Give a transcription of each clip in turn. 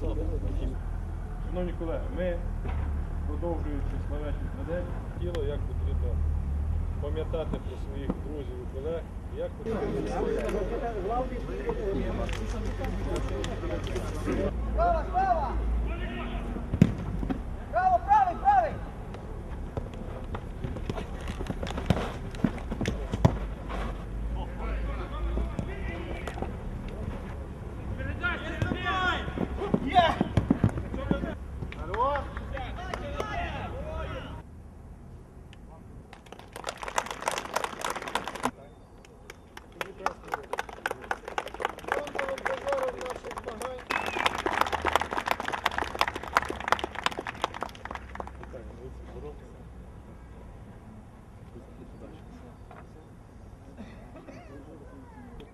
Шановні колеги, ми, продовжуючи славетну традицію, тіло, як потрібно пам'ятати про своїх друзів і колег, як потрібно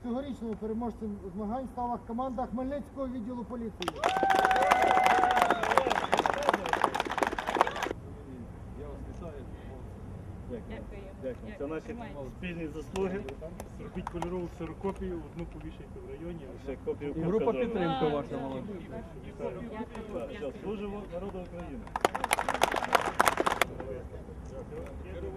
цьогорічним переможцем змагань стала команда Хмельницького відділу поліції. Дякую. Це наші спільні заслуги. Робіть кольорову сирокопію, одну повішайте в районі. Ще копію І Група показали. підтримки ваша молоді. Все, служимо народу України. Дякую.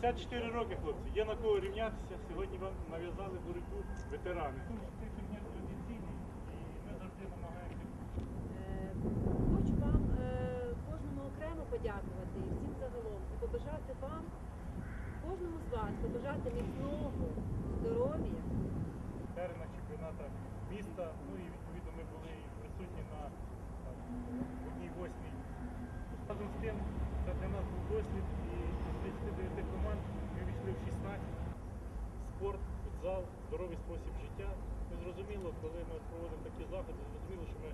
54 роки, хлопці, є на кого рівнятися. Сьогодні вам нав'язали боротьбу ветерани. Тому що цей і ми завжди намагаємося. Е, хочу вам е, кожному окремо подякувати і всім загалом і побажати вам, кожному з вас, побажати міцного здоров'я. на чемпіоната міста, ну і відповідно ми були і на одній восьмій. Разом з тим, це для нас був досвід і з 39 команд ми війшли в 16. Спорт, футзал, здоровий спосіб життя. Ми зрозуміло, коли ми проводимо такі заходи, зрозуміло, що ми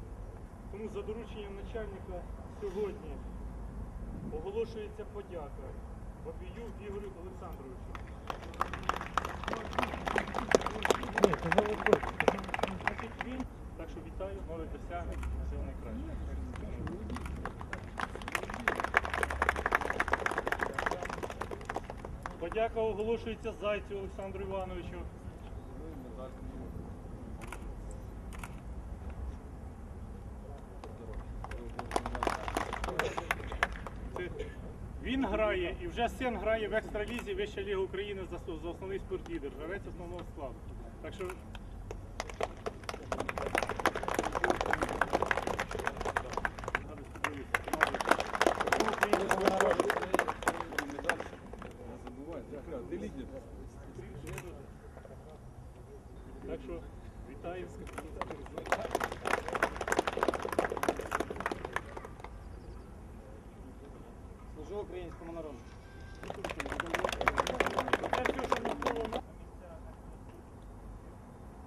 тому за дорученням начальника сьогодні оголошується подяка Бабію Ігорю Олександровичу. Значить, він, так що вітаю, нових досягнень, всього найкращого. Подяка оголошується Зайцю Олександру Івановичу. Він грає і вже син грає в екстралізі Вища Ліга України за, основний спортлідер, гравець основного складу. Так що Так що вітаю.